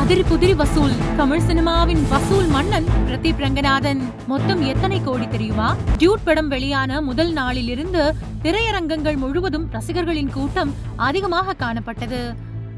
அதிரி புதிரி வசூல் தமிழ் சினிமாவின் வசூல் மன்னன் பிரதீப் ரங்கநாதன் மொத்தம் எத்தனை கோடி தெரியுமா டியூட் படம் வெளியான முதல் நாளிலிருந்து திரையரங்கங்கள் முழுவதும் ரசிகர்களின் கூட்டம் அதிகமாக காணப்பட்டது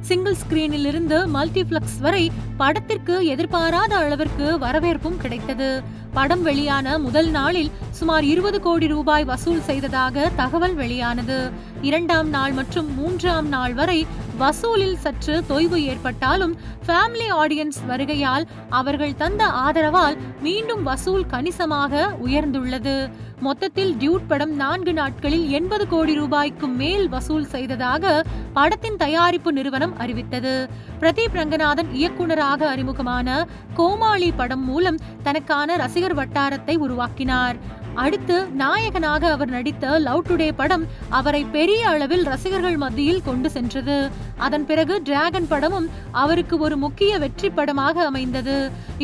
சிங்கிள் ஸ்கிரீனில் இருந்து மல்டிபிளக்ஸ் வரை படத்திற்கு எதிர்பாராத அளவிற்கு வரவேற்பும் கிடைத்தது படம் வெளியான முதல் நாளில் சுமார் இருபது கோடி ரூபாய் வசூல் செய்ததாக தகவல் வெளியானது. இரண்டாம் நாள் மற்றும் மூன்றாம் நாள் வரை வசூலில் சற்று தொய்வு ஏற்பட்டாலும் ஃபேமிலி ஆடியன்ஸ் வருகையால் அவர்கள் தந்த ஆதரவால் மீண்டும் வசூல் கணிசமாக உயர்ந்துள்ளது. மொத்தத்தில் டியூட் படம் நான்கு நாட்களில் எண்பது கோடி ரூபாய்க்கு மேல் வசூல் செய்ததாக படத்தின் தயாரிப்பு நிறுவனம் அறிவித்தது. பிரதீப் ரங்கநாதன் இயக்குனராக அறிமுகமான கோமாளி படம் மூலம் தனக்கான ரசிக ரசிகர் வட்டாரத்தை உருவாக்கினார். அடுத்து நாயகனாக அவர் நடித்த லவ் டுடே படம் அவரை பெரிய அளவில் ரசிகர்கள் மத்தியில் கொண்டு சென்றது. அதன் பிறகு டிராகன் படமும் அவருக்கு ஒரு முக்கிய வெற்றி படமாக அமைந்தது.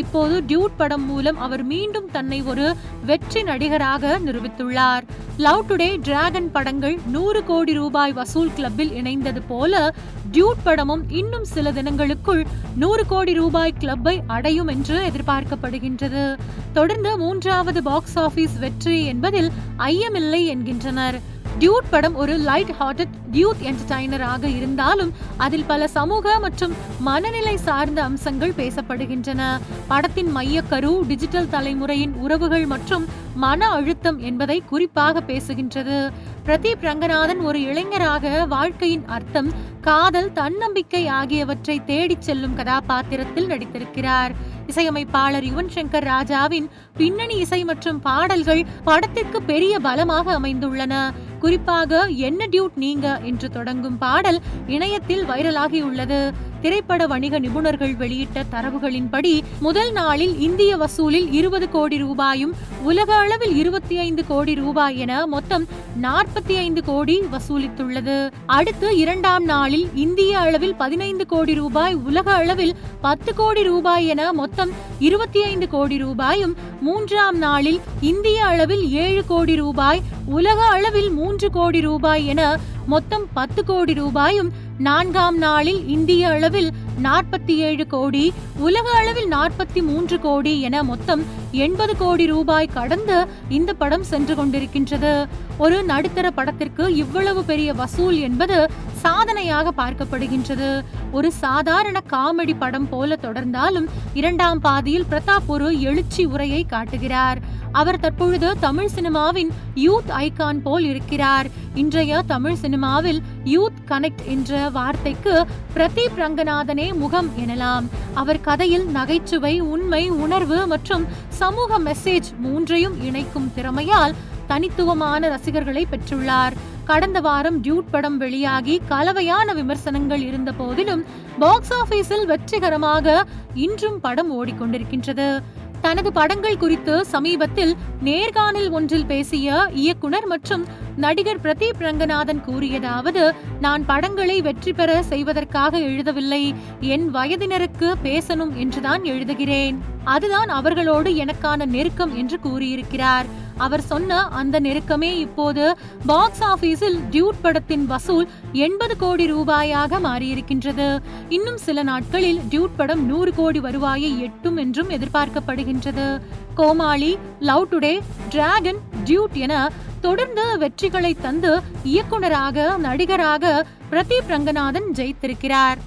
இப்போது டியூட் படம் மூலம் அவர் மீண்டும் தன்னை ஒரு வெற்றி நடிகராக நிரூபித்துள்ளார். லவ் டுடே டிராகன் படங்கள் நூறு கோடி ரூபாய் வசூல் கிளப்பில் இணைந்தது போல டியூட் படமும் இன்னும் சில தினங்களுக்குள் நூறு கோடி ரூபாய் கிளப்பை அடையும் என்று எதிர்பார்க்கப்படுகின்றது. தொடர்ந்து மூன்றாவது பாக்ஸ் ஆபீஸ் வெற்றி என்பதில் ஐயமில்லை என்கின்றனர். டியூட் படம் ஒரு லைட் ஹார்ட்டட் டியூத் என்டர்டைனராக இருந்தாலும் அதில் பல சமூக மற்றும் மனநிலை சார்ந்த அம்சங்கள் பேசப்படுகின்றன. படத்தின் மையக்கரு டிஜிட்டல் தலைமுறையின் உறவுகள் மற்றும் மன அழுத்தம் என்பதை குறிப்பாக பேசுகின்றது. பிரதீப் ரங்கநாதன் ஒரு இளைஞராக வாழ்க்கையின் அர்த்தம் காதல் தன்னம்பிக்கை ஆகியவற்றை தேடிச் செல்லும் கதாபாத்திரத்தில் நடித்திருக்கிறார். இசையமைப்பாளர் யுவன் சங்கர் ராஜாவின் பின்னணி இசை மற்றும் பாடல்கள் படத்திற்கு பெரிய பலமாக அமைந்துள்ளன. குறிப்பாக என்ன டியூட் நீங்க? என்று தொடங்கும் பாடல் இணையத்தில் வைரலாகியுள்ளது. திரைப்பட வணிக நிபுணர்கள் வெளியிட்ட தரவுகளின்படி முதல் நாளில் இந்திய வசூலில் இருபது கோடி ரூபாயும் உலக அளவில் இருபத்தி ஐந்து கோடி ரூபாய் என மொத்தம் நாற்பத்தி ஐந்து கோடி வசூலித்துள்ளது. அடுத்து இரண்டாம் நாளில் இந்திய அளவில் பதினைந்து கோடி ரூபாய் உலக அளவில் பத்து கோடி ரூபாய் என மொத்தம் இருபத்தி ஐந்து கோடி ரூபாயும் மூன்றாம் நாளில் இந்திய அளவில் ஏழு கோடி ரூபாய் உலக அளவில் மூன்று கோடி ரூபாய் என மொத்தம் பத்து கோடி ரூபாயும் நான்காம் நாளில் இந்திய அளவில் நாற்பத்தி ஏழு கோடி உலக அளவில் நாற்பத்தி மூன்று கோடி என மொத்தம் எண்பது கோடி ரூபாய் கடந்து இந்த படம் சென்று கொண்டிருக்கின்றது. ஒரு நடுத்தர படத்திற்கு இவ்வளவு பெரிய வசூல் என்பது சாதனையாக பார்க்கப்படுகின்றது. ஒரு சாதாரண காமெடி படம் போல தொடர்ந்தாலும் இரண்டாம் பாதியில் பிரதாப் ஒரு எழுச்சி உரையை காட்டுகிறார். அவர் தற்பொழுது தமிழ் சினிமாவின் யூத் ஐகான் போல் இருக்கிறார். இன்றைய தமிழ் சினிமாவில் யூத் கனெக்ட் என்ற வார்த்தைக்கு பிரதீப் ரங்கநாதனே முகம் எனலாம். அவர் கதையில் நகைச்சுவை உண்மை உணர்வு மற்றும் சமூக மெசேஜ் மூன்றையும் இணைக்கும் திறமையால் தனித்துவமான ரசிகர்களை பெற்றுள்ளார். கடந்த வாரம் டியூட் படம் வெளியாகி கலவையான விமர்சனங்கள் இருந்த போதிலும் பாக்ஸ் ஆபீஸில் வெற்றிகரமாக இன்றும் படம் ஓடிக்கொண்டிருக்கின்றது. தனது படங்கள் குறித்து சமீபத்தில் நேர்காணல் ஒன்றில் பேசிய இயக்குனர் மற்றும் நடிகர் பிரதீப் ரங்கநாதன் கூறியதாவது நான் படங்களை வெற்றி பெற செய்வதற்காக எழுதவில்லை. என் வயதினருக்கு பேசணும் என்றுதான் எழுதுகிறேன். அதுதான் அவர்களோடு எனக்கான நெருக்கம் என்று கூறியிருக்கிறார். அவர் சொன்ன அந்த நெருக்கமே இப்போது பாக்ஸ் ஆபீஸில் டியூட் படத்தின் வசூல் எண்பது கோடி ரூபாயாக மாறியிருக்கின்றது. இன்னும் சில நாட்களில் டியூட் படம் நூறு கோடி வருவாயை எட்டும் என்றும் எதிர்பார்க்கப்படுகின்றது. Comali Love Today Dragon Dude என தொடர்ந்து வெற்றிகளை தந்து இயக்குனராக நடிகராக பிரதீப் ரங்கநாதன் ஜெயித்திருக்கிறார்.